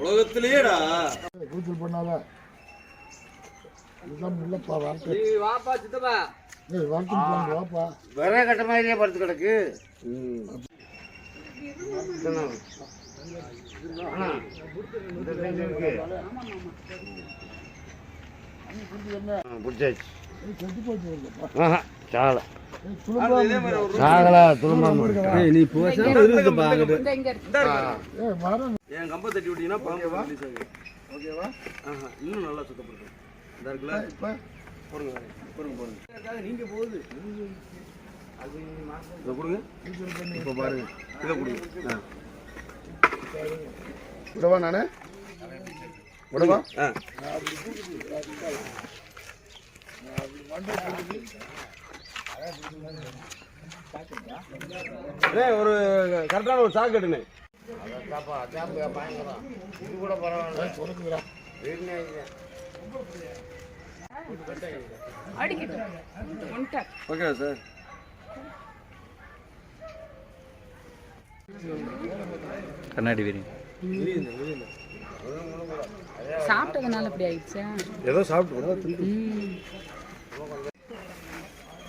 உலகத்திலேயேடா. கூச்சல் பண்ணாத. இதுதான் இல்லப்பா வாப்பா சித்தப்பா. வாப்பா. விறகு கட்ட மாதிரியே படுத்து கிடக்கு. பிடிச்சாச்சு. செத்து போச்சு ஆஹா, சாகல. சாகல, இருக்கு. நீ என் கம்ப தட்டி விட்டீங்கன்னா பாம்பு ரிலீஸ் ஆகும் ஓகேவா? ஆஹா இன்னும் நல்லா சுத்தப்படுத்தும். இந்த இருக்குல்ல? இப்ப. போடுங்க போடுங்க போடுங்க. நீங்க போகுது. இதை கொடுங்க. இப்போ பாருங்க. இதை கொடுங்க. விடவா நானு? விடவா? ஆ. அண்ணே, ஒரு கரெக்டான ஒரு சாக்கு எடுங்க. இது கூட பரவாயில்ல. Okay sir? கண்ணாடி வீரி சாப்பிட்டதுனால அப்படி ஆயிடுச்சா? ஏதோ சாப்பிட்டு